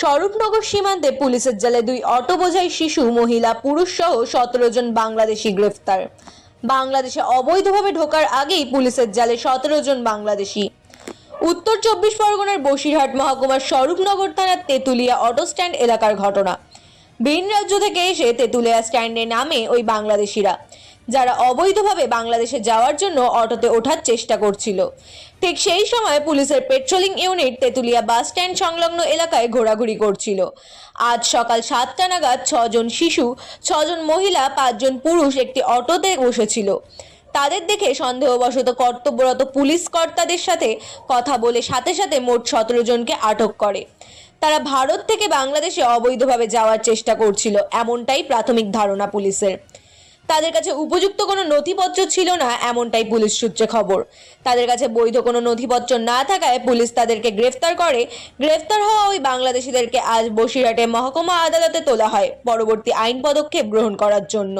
স্বরূপনগর সীমান্তে পুলিশের জালে দুই অটো বোঝাই শিশু, মহিলা, পুরুষ সহ সতেরো জন বাংলাদেশি গ্রেফতার। বাংলাদেশে অবৈধভাবে ঢোকার আগেই পুলিশের জালে সতেরো জন বাংলাদেশি। উত্তর চব্বিশ পরগনার বসিরহাট মহকুমার স্বরূপনগর থানার তেঁতুলিয়া অটো স্ট্যান্ড এলাকার ঘটনা। ভিন রাজ্য থেকে এসে তেঁতুলিয়া স্ট্যান্ডে নামে ওই বাংলাদেশিরা। যারা অবৈধভাবে বাংলাদেশে যাওয়ার জন্য অটোতে ওঠার চেষ্টা করছিল। ঠিক সেই সময় পুলিশের patrolling unit Tentulia bus stand সংলগ্ন এলাকায় ঘোরাঘুরি করছিল। আজ সকাল সাতটা নাগাদ ছজন শিশু, ছজন মহিলা, পাঁচজন পুরুষ একটি অটোতে বসেছিল। তাদের দেখে সন্দেহবশত কর্তব্যরত পুলিশ কর্তাদের সাথে কথা বলে সাথে সাথে মোট সতেরো জনকে আটক করে। তারা ভারত থেকে বাংলাদেশে অবৈধভাবে যাওয়ার চেষ্টা করছিল, এমনটাই প্রাথমিক ধারণা পুলিশের। তাদের কাছে উপযুক্ত কোনো নথিপত্র ছিল না, এমনটাই পুলিশ সূত্রে খবর। তাদের কাছে বৈধ কোনো নথিপত্র না থাকায় পুলিশ তাদেরকে গ্রেফতার করে। গ্রেফতার হওয়া ওই বাংলাদেশিদেরকে আজ বসিরহাটে মহকুমা আদালতে তোলা হয় পরবর্তী আইন পদক্ষেপ গ্রহণ করার জন্য।